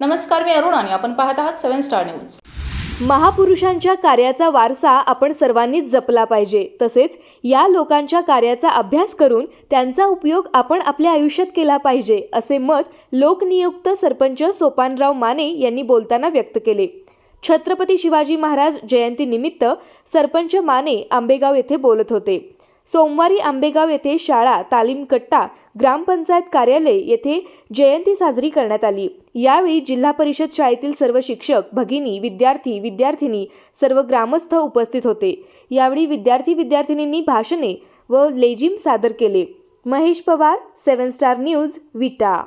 नमस्कार मी अरुण आणि आपण पाहत आहात सेव्हन स्टार न्यूज. महापुरुषांच्या कार्याचा वारसा आपण सर्वांनीच जपला पाहिजे. तसेच या लोकांच्या कार्याचा अभ्यास करून त्यांचा उपयोग आपण आपल्या आयुष्यात केला पाहिजे असे मत लोकनियुक्त सरपंच सोपानराव माने यांनी बोलताना व्यक्त केले. छत्रपती शिवाजी महाराज जयंतीनिमित्त सरपंच माने आंबेगाव येथे बोलत होते. सोमवारी आंबेगाव येथे शाळा तालीम कट्टा ग्रामपंचायत कार्यालय येथे जयंती साजरी करण्यात आली. यावेळी जिल्हा परिषद शाळेतील सर्व शिक्षक भगिनी विद्यार्थी विद्यार्थिनी सर्व ग्रामस्थ उपस्थित होते. यावेळी विद्यार्थी विद्यार्थिनींनी भाषणे व लेजिम सादर केले. Mahesh Pawar seven star news Vita